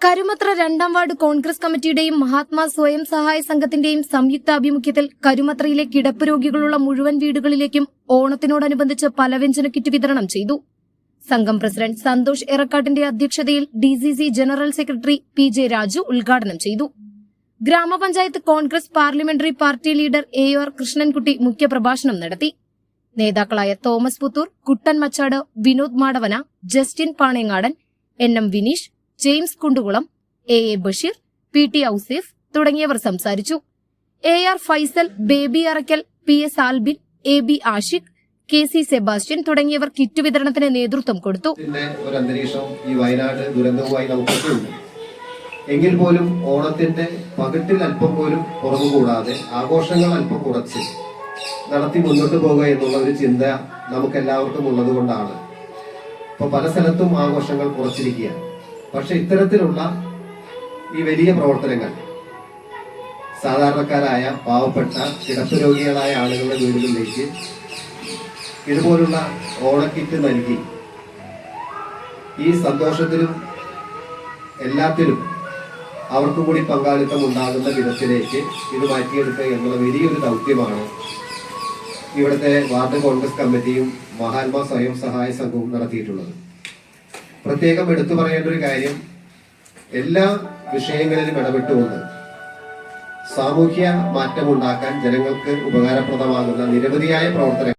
കരുമത്ര രണ്ടാം വാർഡ് കോൺഗ്രസ് കമ്മിറ്റിയുടെയും മഹാത്മാ സ്വയം സഹായ സംഘത്തിന്റെയും സംയുക്താഭിമുഖ്യത്തിൽ കരുമത്രയിലെ കിടപ്പ് രോഗികളുള്ള മുഴുവൻ വീടുകളിലേക്കും ഓണത്തിനോടനുബന്ധിച്ച് പലവ്യഞ്ജന കിറ്റ് വിതരണം ചെയ്തു. സംഘം പ്രസിഡന്റ് സന്തോഷ് എറക്കാട്ടിന്റെ അധ്യക്ഷതയിൽ DCC general secretary P J Raju ഉദ്ഘാടനം ചെയ്തു. ഗ്രാമപഞ്ചായത്ത് Congress parliamentary party leader A R Krishnankutty മുഖ്യപ്രഭാഷണം നടത്തി. നേതാക്കളായ Thomas Puthur Kuttan Machad Vinod Madavana Justin Panengadan N M Vineesh James Kundukulam A A Basheer P T Ouseph തുടങ്ങിയവർ സംസാരിച്ചു. A R Faisal Baby Arakkal P S Albin A B Ashiq K C Sebastian തുടങ്ങിയവർ kit വിതരണത്തിന് നേതൃത്വം കൊടുത്തു. ഒരു അന്തരീക്ഷം ഈ വയനാട് ദുരന്തവുമായി എങ്കിൽ പോലും ഓണത്തിന്റെ പകട്ടിൽ അല്പം പോലും കുറവ് കൂടാതെ ആഘോഷങ്ങൾ അല്പം കുറച്ച് നടത്തി മുന്നോട്ട് പോകുക എന്നുള്ള ഒരു ചിന്ത നമുക്ക് എല്ലാവർക്കും ഉള്ളത് കൊണ്ടാണ് ഇപ്പൊ പല സ്ഥലത്തും ആഘോഷങ്ങൾ കുറച്ചിരിക്കുകയാണ്. പക്ഷെ ഇത്തരത്തിലുള്ള ഈ വലിയ പ്രവർത്തനങ്ങൾ സാധാരണക്കാരായ പാവപ്പെട്ട കിടപ്പ് രോഗികളായ ആളുകളുടെ വീടുകളിലേക്ക് ഇതുപോലുള്ള ഓണക്കിറ്റ് നൽകി ഈ സന്തോഷത്തിലും എല്ലാത്തിലും അവർക്കും കൂടി പങ്കാളിത്തം ഉണ്ടാകുന്ന വിധത്തിലേക്ക് ഇത് മാറ്റിയെടുക്കുക എന്നുള്ള വലിയൊരു ദൗത്യമാണ് ഇവിടുത്തെ വാർഡ് കോൺഗ്രസ് കമ്മിറ്റിയും മഹാത്മാ സ്വയം സഹായ സംഘവും നടത്തിയിട്ടുള്ളത്. പ്രത്യേകം എടുത്തു പറയേണ്ട ഒരു കാര്യം എല്ലാ വിഷയങ്ങളിലും ഇടപെട്ടുകൊണ്ട് സാമൂഹ്യ മാറ്റമുണ്ടാക്കാൻ ജനങ്ങൾക്ക് ഉപകാരപ്രദമാകുന്ന നിരവധിയായ പ്രവർത്തനങ്ങൾ